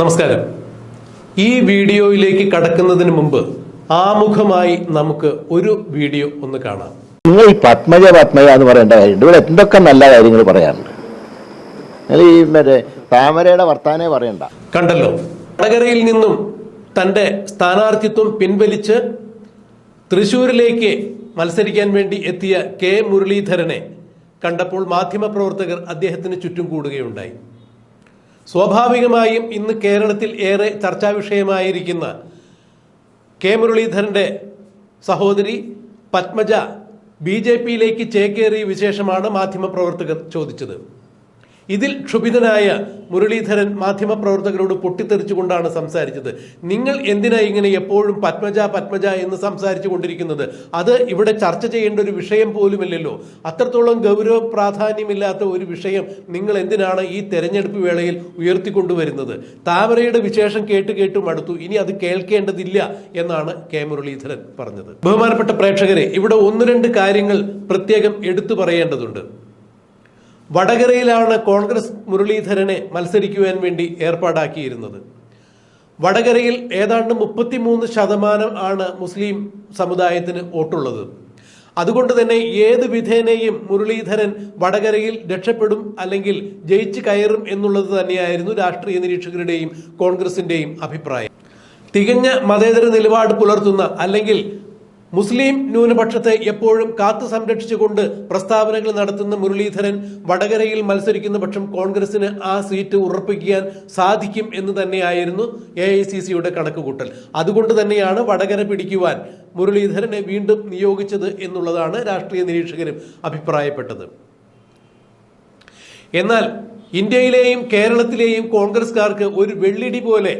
നമസ്കാരം. ഈ വീഡിയോയിലേക്ക് കടക്കുന്നതിന് മുമ്പ് ആമുഖമായി നമുക്ക് ഒരു വീഡിയോ ഒന്ന് കാണാം. നിങ്ങൾ ഈ പത്മജ പത്മജ എന്ന് പറയേണ്ട കാര്യമുണ്ട്. ഇവിടെ എന്തൊക്കെ നല്ല കാര്യങ്ങൾ പറയാറുണ്ട്? ഈ മറ്റേ താമരയുടെ വർത്താനേ പറയണ്ട. കണ്ടല്ലോ. വടകരയിൽ നിന്നും തന്റെ സ്ഥാനാർത്ഥിത്വം പിൻവലിച്ച് തൃശൂരിലേക്ക് മത്സരിക്കാൻ വേണ്ടി എത്തിയ കെ മുരളീധരനെ കണ്ടപ്പോൾ മാധ്യമപ്രവർത്തകർ അദ്ദേഹത്തിന് ചുറ്റും കൂടുകയുണ്ടായി. സ്വാഭാവികമായും ഇന്ന് കേരളത്തിൽ ഏറെ ചർച്ചാ വിഷയമായിരിക്കുന്ന കെ മുരളീധരന്റെ സഹോദരി പത്മജ ബി ജെ പിയിലേക്ക് ചേക്കേറിയ വിശേഷമാണ് മാധ്യമപ്രവർത്തകർ ചോദിച്ചത്. ഇതിൽ ക്ഷുഭിതനായ മുരളീധരൻ മാധ്യമപ്രവർത്തകരോട് പൊട്ടിത്തെറിച്ചുകൊണ്ടാണ് സംസാരിച്ചത്. നിങ്ങൾ എന്തിനാ ഇങ്ങനെ എപ്പോഴും പത്മജ പത്മജ എന്ന് സംസാരിച്ചു കൊണ്ടിരിക്കുന്നത്? അത് ഇവിടെ ചർച്ച ചെയ്യേണ്ട ഒരു വിഷയം പോലുമില്ലല്ലോ. അത്രത്തോളം ഗൗരവ പ്രാധാന്യമില്ലാത്ത ഒരു വിഷയം നിങ്ങൾ എന്തിനാണ് ഈ തെരഞ്ഞെടുപ്പ് വേളയിൽ ഉയർത്തിക്കൊണ്ടുവരുന്നത്? താമരയുടെ വിശേഷം കേട്ട് കേട്ട് മടുത്തു. ഇനി അത് കേൾക്കേണ്ടതില്ല എന്നാണ് കെ മുരളീധരൻ പറഞ്ഞത്. ബഹുമാനപ്പെട്ട പ്രേക്ഷകരെ ഇവിടെ ഒന്ന് രണ്ട് കാര്യങ്ങൾ പ്രത്യേകം എടുത്തു പറയേണ്ടതുണ്ട്. വടകരയിലാണ് കോൺഗ്രസ് മുരളീധരനെ മത്സരിക്കുവാൻ വേണ്ടി ഏർപ്പാടാക്കിയിരുന്നത്. വടകരയിൽ ഏതാണ്ട് മുപ്പത്തിമൂന്ന് ശതമാനം ആണ് മുസ്ലിം സമുദായത്തിന് വോട്ടുള്ളത്. അതുകൊണ്ട് തന്നെ ഏത് വിധേനയും മുരളീധരൻ വടകരയിൽ രക്ഷപ്പെടും അല്ലെങ്കിൽ ജയിച്ചു കയറും എന്നുള്ളത് തന്നെയായിരുന്നു രാഷ്ട്രീയ നിരീക്ഷകരുടെയും കോൺഗ്രസിന്റെയും അഭിപ്രായം. തികഞ്ഞ മതേതര നിലപാട് പുലർത്തുന്ന അല്ലെങ്കിൽ മുസ്ലിം ന്യൂനപക്ഷത്തെ എപ്പോഴും കാത്തു സംരക്ഷിച്ചുകൊണ്ട് പ്രസ്താവനകൾ നടത്തുന്ന മുരളീധരൻ വടകരയിൽ മത്സരിക്കുന്ന പക്ഷം കോൺഗ്രസിന് ആ സീറ്റ് ഉറപ്പിക്കാൻ സാധിക്കും എന്ന് തന്നെയായിരുന്നു എ ഐ സി സിയുടെ കണക്കുകൂട്ടൽ. അതുകൊണ്ട് തന്നെയാണ് വടകര പിടിക്കുവാൻ മുരളീധരനെ വീണ്ടും നിയോഗിച്ചത് എന്നുള്ളതാണ് രാഷ്ട്രീയ നിരീക്ഷകരും അഭിപ്രായപ്പെട്ടത്. എന്നാൽ ഇന്ത്യയിലെയും കേരളത്തിലെയും കോൺഗ്രസ്കാർക്ക് ഒരു വെള്ളിടി പോലെ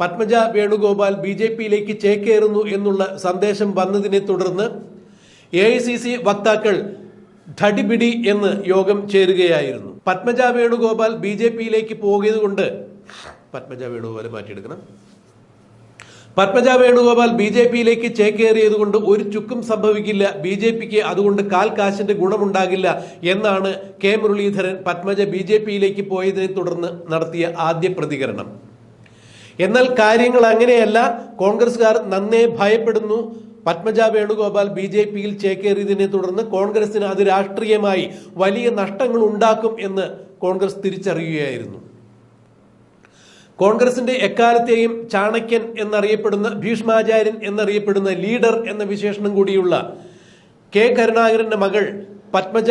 പത്മജ വേണുഗോപാൽ ബി ജെ പിയിലേക്ക് ചേക്കേറുന്നു എന്നുള്ള സന്ദേശം വന്നതിനെ തുടർന്ന് എ ഐ സി സി വക്താക്കൾ ധടിപിടി എന്ന് യോഗം ചേരുകയായിരുന്നു. പത്മജ വേണുഗോപാൽ ബി ജെ പിയിലേക്ക് പോകിയത് കൊണ്ട് പത്മജ വേണുഗോപാൽ മാറ്റിയെടുക്കണം. പത്മജ വേണുഗോപാൽ ബി ജെ പിയിലേക്ക് ചേക്കേറിയത് കൊണ്ട് ഒരു ചുക്കും സംഭവിക്കില്ല. ബി ജെ പിക്ക് അതുകൊണ്ട് കാൽ കാശിന്റെ ഗുണമുണ്ടാകില്ല എന്നാണ് K Muraleedharan Padmaja B J പിയിലേക്ക് പോയതിനെ തുടർന്ന് നടത്തിയ ആദ്യ പ്രതികരണം. എന്നാൽ കാര്യങ്ങൾ അങ്ങനെയല്ല. കോൺഗ്രസ്സുകാർ നന്നേ ഭയപ്പെടുന്നു. പത്മജ വേണുഗോപാൽ ബി ജെ പിയിൽ ചേക്കേറിയതിനെ തുടർന്ന് കോൺഗ്രസിന് അത് രാഷ്ട്രീയമായി വലിയ നഷ്ടങ്ങൾ ഉണ്ടാക്കും എന്ന് കോൺഗ്രസ് തിരിച്ചറിയുകയായിരുന്നു. കോൺഗ്രസിന്റെ എക്കാലത്തെയും ചാണക്യൻ എന്നറിയപ്പെടുന്ന ഭീഷ്മാചാര്യൻ എന്നറിയപ്പെടുന്ന ലീഡർ എന്ന വിശേഷണം കൂടിയുള്ള കെ കരുണാകരന്റെ മകൾ പത്മജ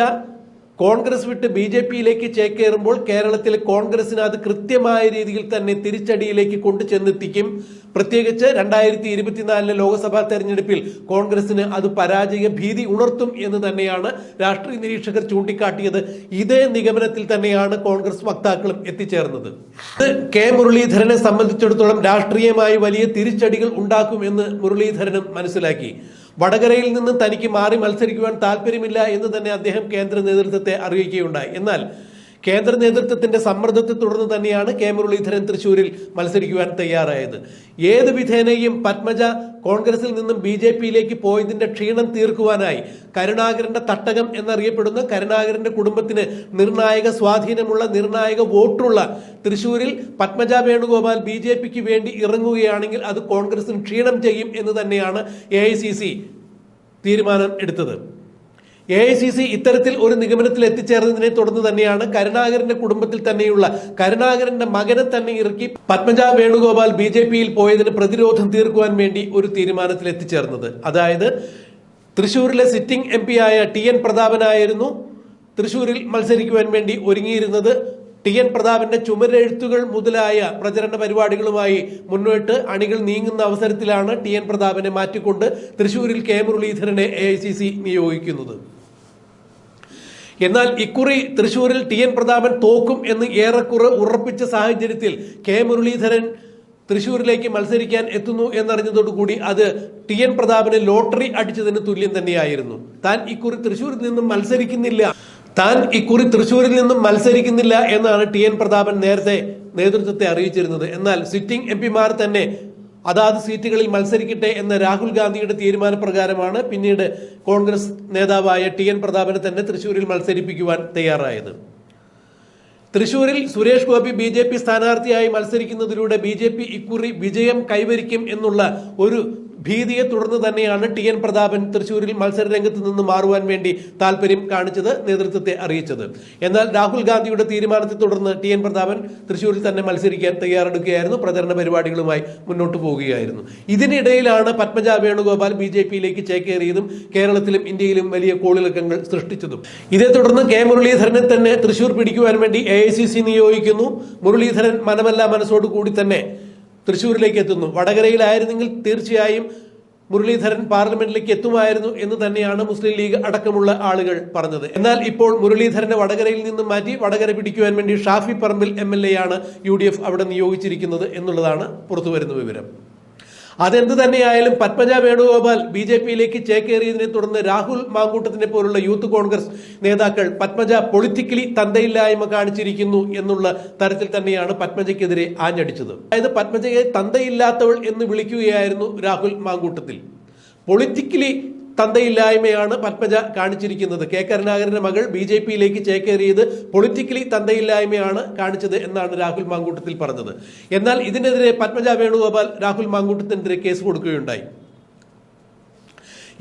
കോൺഗ്രസ് വിട്ട് ബി ജെ പിയിലേക്ക് ചേക്കേറുമ്പോൾ കേരളത്തിൽ കോൺഗ്രസിന് അത് കൃത്യമായ രീതിയിൽ തന്നെ തിരിച്ചടിയിലേക്ക് കൊണ്ടു ചെന്നെത്തിക്കും പ്രത്യേകിച്ച് രണ്ടായിരത്തി ഇരുപത്തിനാലിലെ ലോക്സഭാ തെരഞ്ഞെടുപ്പിൽ കോൺഗ്രസിന് അത് പരാജയ ഭീതി ഉണർത്തും എന്ന് തന്നെയാണ് രാഷ്ട്രീയ നിരീക്ഷകർ ചൂണ്ടിക്കാട്ടിയത്. ഇതേ നിഗമനത്തിൽ തന്നെയാണ് കോൺഗ്രസ് വക്താക്കളും എത്തിച്ചേർന്നത്. കെ മുരളീധരനെ സംബന്ധിച്ചിടത്തോളം രാഷ്ട്രീയമായി വലിയ തിരിച്ചടികൾ ഉണ്ടാക്കും എന്ന് മുരളീധരനും മനസ്സിലാക്കി. വടകരയിൽ നിന്ന് തനിക്ക് മാറി മത്സരിക്കുവാൻ താല്പര്യമില്ല എന്ന് തന്നെ അദ്ദേഹം കേന്ദ്ര നേതൃത്വത്തെ അറിയിക്കുകയുണ്ടായി. എന്നാൽ കേന്ദ്ര നേതൃത്വത്തിന്റെ സമ്മർദ്ദത്തെ തുടർന്ന് തന്നെയാണ് കെ മുരളീധരൻ തൃശൂരിൽ മത്സരിക്കുവാൻ തയ്യാറായത്. ഏത് വിധേനയും പത്മജ കോൺഗ്രസിൽ നിന്നും ബി ജെ പിയിലേക്ക് പോയതിന്റെ ക്ഷീണം തീർക്കുവാനായി കരുണാകരന്റെ തട്ടകം എന്നറിയപ്പെടുന്ന കരുണാകരന്റെ കുടുംബത്തിന് നിർണായക സ്വാധീനമുള്ള നിർണായക വോട്ടുള്ള തൃശൂരിൽ പത്മജ വേണുഗോപാൽ ബി ജെ പിക്ക് വേണ്ടി ഇറങ്ങുകയാണെങ്കിൽ അത് കോൺഗ്രസിന് ക്ഷീണം ചെയ്യും എന്ന് തന്നെയാണ് എ തീരുമാനം എടുത്തത്. എ ഐ സി സി ഇത്തരത്തിൽ ഒരു നിഗമനത്തിൽ എത്തിച്ചേർന്നതിനെ തുടർന്ന് തന്നെയാണ് കരുണാകരന്റെ കുടുംബത്തിൽ തന്നെയുള്ള കരുണാകരന്റെ മകനെ തന്നെ ഇറക്കി പത്മജ വേണുഗോപാൽ ബി ജെ പിയിൽ പോയതിന് പ്രതിരോധം തീർക്കുവാൻ വേണ്ടി ഒരു തീരുമാനത്തിൽ എത്തിച്ചേർന്നത്. അതായത് തൃശൂരിലെ സിറ്റിംഗ് എം ആയ ടി എൻ പ്രതാപനായിരുന്നു. തൃശൂരിൽ മത്സരിക്കുവാൻ വേണ്ടി ഒരുങ്ങിയിരുന്നത് ടി എൻ പ്രതാപന്റെ ചുമരെഴുത്തുകൾ മുതലായ പ്രചരണ പരിപാടികളുമായി മുന്നോട്ട് അണികൾ നീങ്ങുന്ന അവസരത്തിലാണ് ടി എൻ പ്രതാപനെ മാറ്റിക്കൊണ്ട് തൃശൂരിൽ കെ മുരളീധരനെ എ നിയോഗിക്കുന്നത്. എന്നാൽ ഇക്കുറി തൃശൂരിൽ ടി എൻ പ്രതാപൻ തോക്കും എന്ന് ഏറെക്കുറെ ഉറപ്പിച്ച സാഹചര്യത്തിൽ കെ മുരളീധരൻ തൃശൂരിലേക്ക് മത്സരിക്കാൻ എത്തുന്നു എന്നറിഞ്ഞതോടുകൂടി അത് ടി എൻ പ്രതാപന് ലോട്ടറി അടിച്ചതിന് തുല്യം തന്നെയായിരുന്നു. താൻ ഇക്കുറി തൃശൂരിൽ നിന്നും മത്സരിക്കുന്നില്ല. താൻ ഇക്കുറി തൃശൂരിൽ നിന്നും മത്സരിക്കുന്നില്ല എന്നാണ് ടി എൻ പ്രതാപൻ നേരത്തെ നേതൃത്വത്തെ അറിയിച്ചിരുന്നത്. എന്നാൽ സിറ്റിംഗ് എം പിമാർ തന്നെ അതാത് സീറ്റുകളിൽ മത്സരിക്കട്ടെ എന്ന രാഹുൽ ഗാന്ധിയുടെ തീരുമാനപ്രകാരമാണ് പിന്നീട് കോൺഗ്രസ് നേതാവായ ടി എൻ പ്രതാപനെ തന്നെ തൃശൂരിൽ മത്സരിപ്പിക്കുവാൻ തയ്യാറായത്. തൃശൂരിൽ Suresh Gopi B J P സ്ഥാനാർത്ഥിയായി മത്സരിക്കുന്നതിലൂടെ ബി ജെ പി ഇക്കുറി വിജയം കൈവരിക്കും എന്നുള്ള ഒരു ഭീതിയെ തുടർന്ന് തന്നെയാണ് ടി എൻ പ്രതാപൻ തൃശൂരിൽ മത്സര രംഗത്ത് നിന്ന് മാറുവാൻ വേണ്ടി താല്പര്യം കാണിച്ചത് നേതൃത്വത്തെ അറിയിച്ചത്. എന്നാൽ രാഹുൽ ഗാന്ധിയുടെ തീരുമാനത്തെ തുടർന്ന് ടി എൻ പ്രതാപൻ തൃശൂരിൽ തന്നെ മത്സരിക്കാൻ തയ്യാറെടുക്കുകയായിരുന്നു. പ്രചരണ പരിപാടികളുമായി മുന്നോട്ട് പോവുകയായിരുന്നു. ഇതിനിടയിലാണ് പത്മജ വേണുഗോപാൽ ബി ജെ പിയിലേക്ക് ചേക്കേറിയതും കേരളത്തിലും ഇന്ത്യയിലും വലിയ കോളിളക്കങ്ങൾ സൃഷ്ടിച്ചതും. ഇതേ തുടർന്ന് കെ മുരളീധരനെ തന്നെ തൃശൂർ പിടിക്കുവാൻ വേണ്ടി എ നിയോഗിക്കുന്നു. മുരളീധരൻ മനമല്ല മനസ്സോടു കൂടി തന്നെ തൃശ്ശൂരിലേക്ക് എത്തുന്നു. വടകരയിലായിരുന്നെങ്കിൽ തീർച്ചയായും മുരളീധരൻ പാർലമെന്റിലേക്ക് എത്തുമായിരുന്നു എന്ന് തന്നെയാണ് മുസ്ലിം ലീഗ് അടക്കമുള്ള ആളുകൾ പറഞ്ഞത്. എന്നാൽ ഇപ്പോൾ മുരളീധരനെ വടകരയിൽ നിന്ന് മാറ്റി വടകര പിടിക്കുവാൻ വേണ്ടി Shafi Parambil M L A ആണ് യു ഡി എഫ് അവിടെ നിയോഗിച്ചിരിക്കുന്നത് എന്നുള്ളതാണ് പുറത്തുവരുന്ന വിവരം. അതെന്ത് തന്നെയായാലും പത്മജ വേണുഗോപാൽ ബി ജെ പിയിലേക്ക് ചേക്കേറിയതിനെ തുടർന്ന് രാഹുൽ മാങ്കൂട്ടത്തിനെ പോലുള്ള യൂത്ത് കോൺഗ്രസ് നേതാക്കൾ പത്മജ പൊളിറ്റിക്കലി തന്തയില്ലായ്മ കാണിച്ചിരിക്കുന്നു എന്നുള്ള തരത്തിൽ തന്നെയാണ് പത്മജയ്ക്കെതിരെ ആഞ്ഞടിച്ചത്. അതായത് പത്മജയെ തന്തയില്ലാത്തവൾ എന്ന് വിളിക്കുകയായിരുന്നു രാഹുൽ മാങ്കൂട്ടത്തിൽ. പൊളിറ്റിക്കലി തന്തയില്ലായ്മയാണ് പത്മജ കാണിച്ചിരിക്കുന്നത്. കെ. കരുണാകരന്റെ മകൾ ബി. ജെ. പിയിലേക്ക് ചേക്കേറിയത് പൊളിറ്റിക്കലി തന്തയില്ലായ്മയാണ് കാണിച്ചത് എന്നാണ് രാഹുൽ മാങ്കൂട്ടത്തിൽ പറഞ്ഞത്. എന്നാൽ ഇതിനെതിരെ പത്മജ വേണുഗോപാൽ രാഹുൽ മാങ്കൂട്ടത്തിനെതിരെ കേസ് കൊടുക്കുകയുണ്ടായി.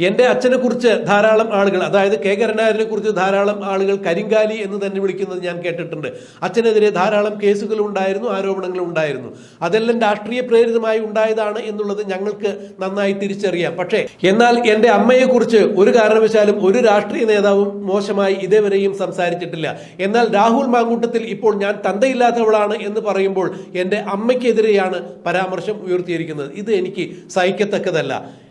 എന്റെ അച്ഛനെ കുറിച്ച് ധാരാളം ആളുകൾ അതായത് കെ. കരുണാകരനെ കുറിച്ച് ധാരാളം ആളുകൾ കരിങ്കാലി എന്ന് തന്നെ വിളിക്കുന്നത് ഞാൻ കേട്ടിട്ടുണ്ട്. അച്ഛനെതിരെ ധാരാളം കേസുകൾ ഉണ്ടായിരുന്നു ആരോപണങ്ങൾ ഉണ്ടായിരുന്നു. അതെല്ലാം രാഷ്ട്രീയ പ്രേരിതമായി ഉണ്ടായതാണ് എന്നുള്ളത് ഞങ്ങൾക്ക് നന്നായി തിരിച്ചറിയാം. പക്ഷേ എന്നാൽ എന്റെ അമ്മയെ കുറിച്ച് ഒരു കാരണവശാലും ഒരു രാഷ്ട്രീയ നേതാവും മോശമായി ഇതേവരെയും സംസാരിച്ചിട്ടില്ല. എന്നാൽ രാഹുൽ മാങ്കൂട്ടത്തിൽ ഇപ്പോൾ ഞാൻ തന്തയില്ലാത്തവളാണ് എന്ന് പറയുമ്പോൾ എന്റെ അമ്മയ്ക്കെതിരെയാണ് പരാമർശം ഉയർത്തിയിരിക്കുന്നത്. ഇത് എനിക്ക് സഹിക്കത്തക്കതല്ല.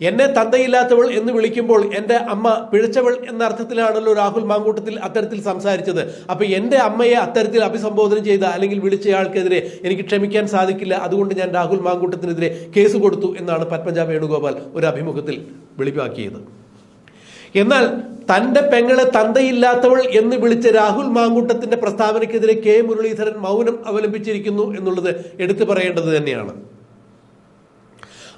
എന്നെ തന്തയില്ലാത്തവൾ എന്ന് വിളിക്കുമ്പോൾ എന്റെ അമ്മ പിഴച്ചവൾ എന്ന അർത്ഥത്തിലാണല്ലോ രാഹുൽ മാങ്കൂട്ടത്തിൽ അത്തരത്തിൽ സംസാരിച്ചത്. അപ്പൊ എന്റെ അമ്മയെ അത്തരത്തിൽ അഭിസംബോധന ചെയ്ത അല്ലെങ്കിൽ വിളിച്ചയാൾക്കെതിരെ എനിക്ക് ക്ഷമിക്കാൻ സാധിക്കില്ല. അതുകൊണ്ട് ഞാൻ രാഹുൽ മാങ്കൂട്ടത്തിനെതിരെ കേസ് കൊടുത്തു എന്നാണ് പത്മജ വേണുഗോപാൽ ഒരു അഭിമുഖത്തിൽ വെളിവാക്കിയത്. എന്നാൽ തന്റെ പെങ്ങളെ തന്തയില്ലാത്തവൾ എന്ന് വിളിച്ച രാഹുൽ മാങ്കൂട്ടത്തിന്റെ പ്രസ്താവനയ്ക്കെതിരെ കെ മുരളീധരൻ മൗനം അവലംബിച്ചിരിക്കുന്നു എന്നുള്ളത് എടുത്തു പറയേണ്ടത് തന്നെയാണ്.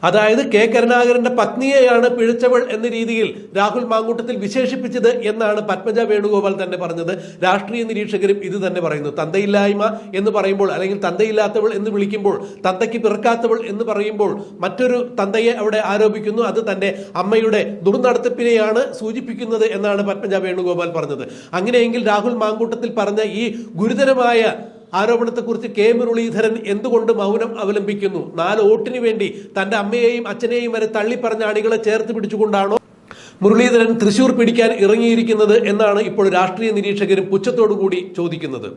അതായത് കെ. കരുണാകരന്റെ പത്നിയെയാണ് പിഴച്ചവൾ എന്ന രീതിയിൽ രാഹുൽ മാങ്കൂട്ടത്തിൽ വിശേഷിപ്പിച്ചത് എന്നാണ് പത്മജ വേണുഗോപാൽ തന്നെ പറഞ്ഞത്. രാഷ്ട്രീയ നിരീക്ഷകരും ഇത് തന്നെ പറയുന്നു. തന്തയില്ലായ്മ എന്ന് പറയുമ്പോൾ അല്ലെങ്കിൽ തന്തയില്ലാത്തവൾ എന്ന് വിളിക്കുമ്പോൾ തന്തയ്ക്ക് പിറക്കാത്തവൾ എന്ന് പറയുമ്പോൾ മറ്റൊരു തന്തയെ അവിടെ ആരോപിക്കുന്നു. അത് തന്റെ അമ്മയുടെ ദുർനടത്തിപ്പിനെയാണ് സൂചിപ്പിക്കുന്നത് എന്നാണ് പത്മജ വേണുഗോപാൽ പറഞ്ഞത്. അങ്ങനെയെങ്കിൽ രാഹുൽ മാങ്കൂട്ടത്തിൽ പറഞ്ഞ ഈ ഗുരുതരമായ ആരോപണത്തെക്കുറിച്ച് കെ മുരളീധരൻ എന്തുകൊണ്ട് മൗനം അവലംബിക്കുന്നു? നാല് വോട്ടിന് വേണ്ടി തന്റെ അമ്മയെയും അച്ഛനെയും വരെ തള്ളിപ്പറഞ്ഞ അണികളെ ചേർത്ത് പിടിച്ചുകൊണ്ടാണോ മുരളീധരൻ തൃശൂർ പിടിക്കാൻ ഇറങ്ങിയിരിക്കുന്നത് എന്നാണ് ഇപ്പോൾ രാഷ്ട്രീയ നിരീക്ഷകരും പുച്ഛത്തോടുകൂടി ചോദിക്കുന്നത്.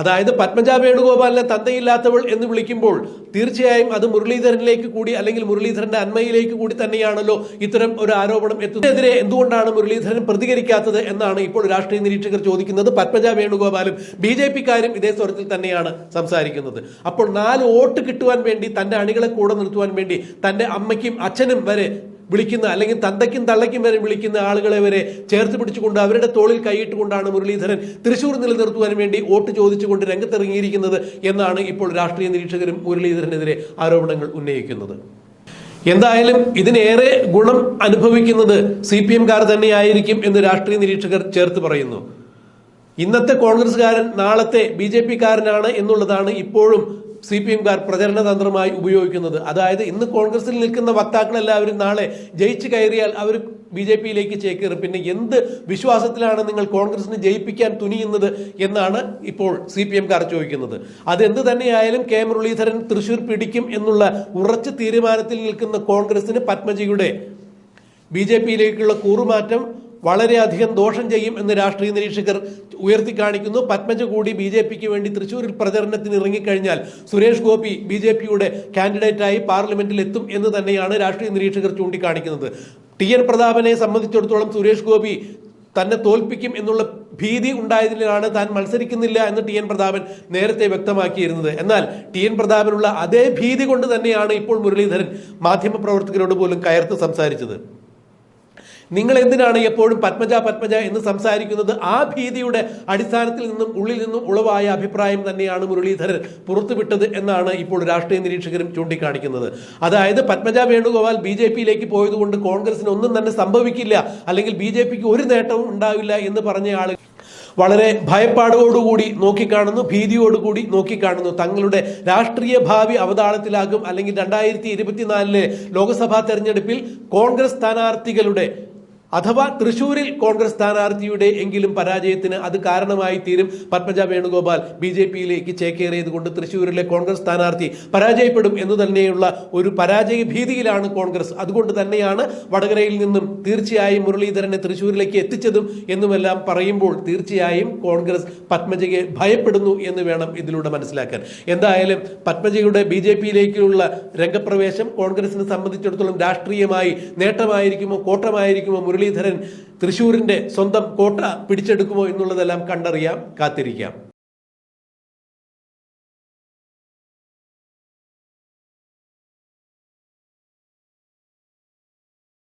അതായത് പത്മജ വേണുഗോപാലിനെ തന്തയില്ലാത്തവൾ എന്ന് വിളിക്കുമ്പോൾ തീർച്ചയായും അത് മുരളീധരനിലേക്ക് കൂടി അല്ലെങ്കിൽ മുരളീധരന്റെ അന്മയിലേക്ക് കൂടി തന്നെയാണല്ലോ ഇത്തരം ഒരു ആരോപണം എത്തുന്നതിനെതിരെ എന്തുകൊണ്ടാണ് മുരളീധരൻ പ്രതികരിക്കാത്തത് എന്നാണ് ഇപ്പോൾ രാഷ്ട്രീയ നിരീക്ഷകർ ചോദിക്കുന്നത്. പത്മജ വേണുഗോപാലും ബി ജെ പിക്കാരും ഇതേ സ്വരത്തിൽ തന്നെയാണ് സംസാരിക്കുന്നത്. അപ്പോൾ നാല് വോട്ട് കിട്ടുവാൻ വേണ്ടി തന്റെ അണികളെ കൂടെ നിർത്തുവാൻ വേണ്ടി തന്റെ അമ്മയ്ക്കും അച്ഛനും വരെ വിളിക്കുന്ന അല്ലെങ്കിൽ തന്തയ്ക്കും തള്ളയ്ക്കും വരെ വിളിക്കുന്ന ആളുകളെ വരെ ചേർത്ത് പിടിച്ചുകൊണ്ട് അവരുടെ തോളിൽ കൈയിട്ടുകൊണ്ടാണ് മുരളീധരൻ തൃശൂർ നിലനിർത്തുവാൻ വേണ്ടി വോട്ട് ചോദിച്ചുകൊണ്ട് രംഗത്തിറങ്ങിയിരിക്കുന്നത് എന്നാണ് ഇപ്പോൾ രാഷ്ട്രീയ നിരീക്ഷകരും മുരളീധരനെതിരെ ആരോപണങ്ങൾ ഉന്നയിക്കുന്നത്. എന്തായാലും ഇതിനേറെ ഗുണം അനുഭവിക്കുന്നത് സി പി എംകാർ തന്നെയായിരിക്കും എന്ന് രാഷ്ട്രീയ നിരീക്ഷകർ ചേർത്ത് പറയുന്നു. ഇന്നത്തെ കോൺഗ്രസ്സുകാരൻ നാളത്തെ ബി ജെ പിക്കാരനാണ് എന്നുള്ളതാണ് ഇപ്പോഴും സി പി എംകാർ പ്രചരണ തന്ത്രമായി ഉപയോഗിക്കുന്നത്. അതായത് ഇന്ന് കോൺഗ്രസിൽ നിൽക്കുന്ന വക്താക്കൾ എല്ലാവരും നാളെ ജയിച്ചു കയറിയാൽ അവർ ബി ജെ പിയിലേക്ക് ചേക്കേറും. പിന്നെ എന്ത് വിശ്വാസത്തിലാണ് നിങ്ങൾ കോൺഗ്രസിനെ ജയിപ്പിക്കാൻ തുനിയുന്നത് എന്നാണ് ഇപ്പോൾ സി പി എംകാർ ചോദിക്കുന്നത്. അതെന്ത് തന്നെയായാലും കെ മുരളീധരൻ തൃശൂർ പിടിക്കും എന്നുള്ള ഉറച്ച തീരുമാനത്തിൽ നിൽക്കുന്ന കോൺഗ്രസിന് പത്മജിയുടെ ബി ജെ പിയിലേക്കുള്ള കൂറുമാറ്റം വളരെയധികം ദോഷം ചെയ്യും എന്ന് രാഷ്ട്രീയ നിരീക്ഷകർ ഉയർത്തി കാണിക്കുന്നു പത്മജ കൂടി ബി ജെ പിക്ക് വേണ്ടി തൃശ്ശൂരിൽ പ്രചരണത്തിന് ഇറങ്ങിക്കഴിഞ്ഞാൽ സുരേഷ് ഗോപി ബി ജെ പിയുടെ കാൻഡിഡേറ്റായി പാർലമെന്റിൽ എത്തും എന്ന് തന്നെയാണ് രാഷ്ട്രീയ നിരീക്ഷകർ ചൂണ്ടിക്കാണിക്കുന്നത്. ടി എൻ പ്രതാപനെ സംബന്ധിച്ചിടത്തോളം സുരേഷ് ഗോപി തന്നെ തോൽപ്പിക്കും എന്നുള്ള ഭീതി ഉണ്ടായതിനാണ് താൻ മത്സരിക്കുന്നില്ല എന്ന് ടി എൻ പ്രതാപൻ നേരത്തെ വ്യക്തമാക്കിയിരുന്നത്. എന്നാൽ ടി എൻ പ്രതാപനുള്ള അതേ ഭീതി കൊണ്ട് തന്നെയാണ് ഇപ്പോൾ മുരളീധരൻ മാധ്യമപ്രവർത്തകരോട് പോലും കയർത്ത് സംസാരിച്ചത്. നിങ്ങൾ എന്തിനാണ് എപ്പോഴും പത്മജ പത്മജ എന്ന് സംസാരിക്കുന്നത്? ആ ഭീതിയുടെ അടിസ്ഥാനത്തിൽ നിന്നും ഉള്ളിൽ നിന്നും ഉളവായ അഭിപ്രായം തന്നെയാണ് മുരളീധരൻ പുറത്തുവിട്ടത് എന്നാണ് ഇപ്പോൾ രാഷ്ട്രീയ നിരീക്ഷകരും ചൂണ്ടിക്കാണിക്കുന്നത്. അതായത് പത്മജ വേണുഗോപാൽ ബി ജെ പിയിലേക്ക് പോയതുകൊണ്ട് കോൺഗ്രസിന് ഒന്നും തന്നെ സംഭവിക്കില്ല അല്ലെങ്കിൽ ബി ജെ പിക്ക് ഒരു നേട്ടവും ഉണ്ടാവില്ല എന്ന് പറഞ്ഞ ആൾ വളരെ ഭയപ്പാടോടുകൂടി നോക്കിക്കാണുന്നു ഭീതിയോടുകൂടി നോക്കിക്കാണുന്നു. തങ്ങളുടെ രാഷ്ട്രീയ ഭാവി അവതാളത്തിലാകും അല്ലെങ്കിൽ രണ്ടായിരത്തി ഇരുപത്തിനാലിലെ ലോക്സഭാ തെരഞ്ഞെടുപ്പിൽ കോൺഗ്രസ് സ്ഥാനാർത്ഥികളുടെ അഥവാ തൃശൂരിൽ കോൺഗ്രസ് സ്ഥാനാർത്ഥിയുടെ എങ്കിലും പരാജയത്തിന് അത് കാരണമായി തീരും. പത്മജ വേണുഗോപാൽ ബി ജെ പിയിലേക്ക് ചേക്കേറിയത് കൊണ്ട് തൃശൂരിലെ കോൺഗ്രസ് സ്ഥാനാർത്ഥി പരാജയപ്പെടും എന്ന് തന്നെയുള്ള ഒരു പരാജയ ഭീതിയിലാണ് കോൺഗ്രസ്. അതുകൊണ്ട് തന്നെയാണ് വടകരയിൽ നിന്നും തീർച്ചയായും മുരളീധരനെ തൃശൂരിലേക്ക് എത്തിച്ചതും എന്നുമെല്ലാം പറയുമ്പോൾ തീർച്ചയായും കോൺഗ്രസ് പത്മജയെ ഭയപ്പെടുന്നു എന്ന് വേണം ഇതിലൂടെ മനസ്സിലാക്കാൻ. എന്തായാലും പത്മജയുടെ ബി ജെ പിയിലേക്കുള്ള രംഗപ്രവേശം കോൺഗ്രസിനെ സംബന്ധിച്ചിടത്തോളം രാഷ്ട്രീയമായി നേട്ടമായിരിക്കുമോ കോട്ടമായിരിക്കുമോ മുരളീധരൻ തൃശൂരിന്റെ സ്വന്തം കോട്ട പിടിച്ചെടുക്കുമോ എന്നുള്ളതെല്ലാം കണ്ടറിയാം കാത്തിരിക്കാം.